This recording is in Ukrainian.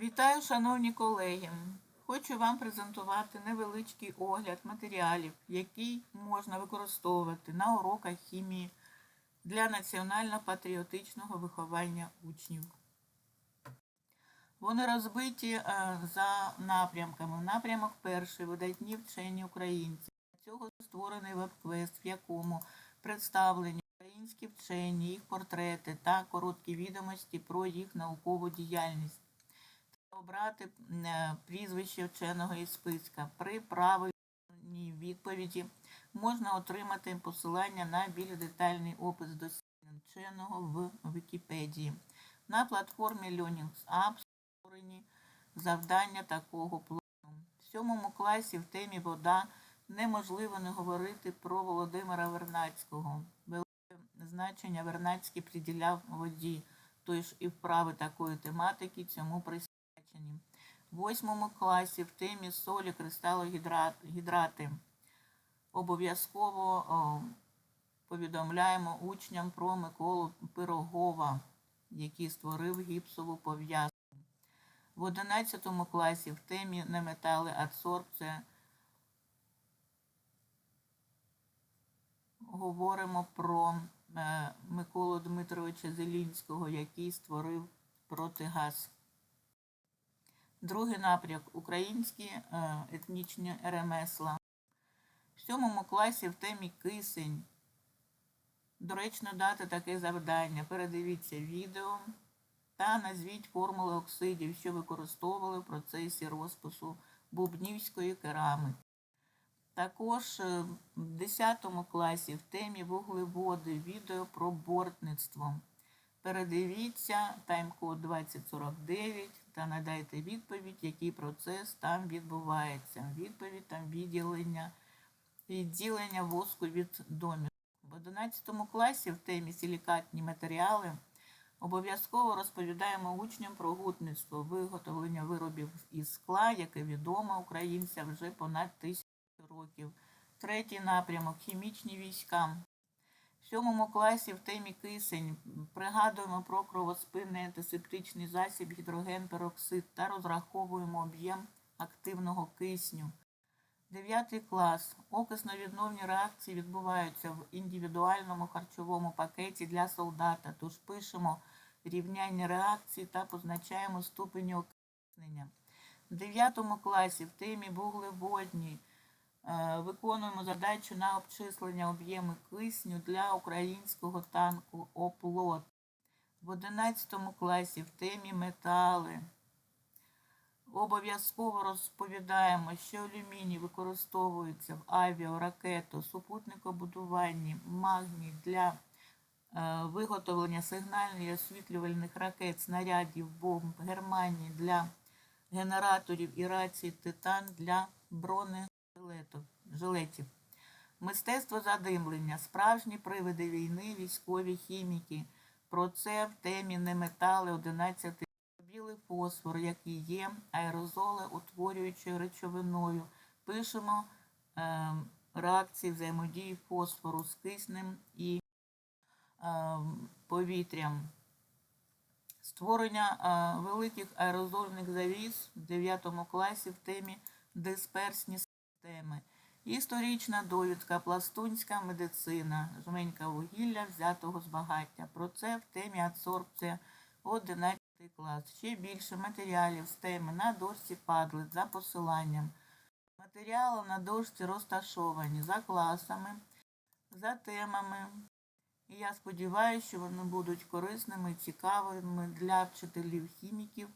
Вітаю, шановні колеги! Хочу вам презентувати невеличкий огляд матеріалів, які можна використовувати на уроках хімії для національно-патріотичного виховання учнів. Вони розбиті е, за напрямками. Напрямок перший видатні вчені українці. Для цього створений веб-квест, в якому представлені українські вчені, їх портрети та короткі відомості про їх наукову діяльність. Обрати е, прізвище вченого із списка. При правильній відповіді можна отримати посилання на більш детальний опис досліджень вченого в Вікіпедії. На платформі Learning Apps створені завдання такого плану. В сьомому класі в темі вода неможливо не говорити про Володимира Вернацького. Велике значення Вернацький приділяв воді, тож і вправи такої тематики цьому присвячені. В восьмому класі в темі солі кристалогідрати обов'язково повідомляємо учням про Миколу Пирогова, який створив гіпсову пов'язку. В 11 класі в темі неметали адсорбція говоримо про е, Миколу Дмитровича Зелінського, який створив протигаз. Другий напрямок українські е, етнічні ремесла. В сьомому класі в темі кисень. Доречно дати таке завдання. Передивіться відео та назвіть формули оксидів, що використовували в процесі розпису бубнівської керамики. Також е, в 10 класі в темі вуглеводи відео про бортництво. Передивіться тайм-код 2049 та надайте відповідь, який процес там відбувається. Відповідь там відділення, відділення воску від домів. В 11 класі в темі силікатні матеріали обов'язково розповідаємо учням про гутництво, виготовлення виробів із скла, яке відомо українцям вже понад тисячу років. Третій напрямок хімічні війська. В сьомому класі в темі кисень пригадуємо про кровоспинний антисептичний засіб гідроген-пероксид та розраховуємо об'єм активного кисню. Дев'ятий клас. Окисно-відновні реакції відбуваються в індивідуальному харчовому пакеті для солдата, тож пишемо рівняння реакцій та позначаємо ступені окиснення. В 9 класі в темі вуглеводні виконуємо задачу на обчислення об'єму кисню для українського танку Оплот. В 11 класі в темі метали. Обов'язково розповідаємо, що алюміній використовується в авіа, ракету, супутникобудуванні, магній для е, виготовлення сигнальних освітлювальних ракет, снарядів, бомб, Германії для генераторів і рацій, титан для бронежилетів. Мистецтво задимлення, справжні привиди війни, військові хіміки. Про це в темі неметали 11 білий фосфор, який є аерозоли утворюючою речовиною. Пишемо е, реакції взаємодії фосфору з киснем і е, повітрям. Створення е, великих аерозольних завіс в 9 класі в темі дисперсні системи. Історична довідка, пластунська медицина, жменька вугілля взятого з багаття. Про це в темі адсорбція 11 клас. Ще більше матеріалів з теми на дошці Padlet за посиланням. Матеріали на дошці розташовані за класами, за темами. І я сподіваюся, що вони будуть корисними і цікавими для вчителів хіміків.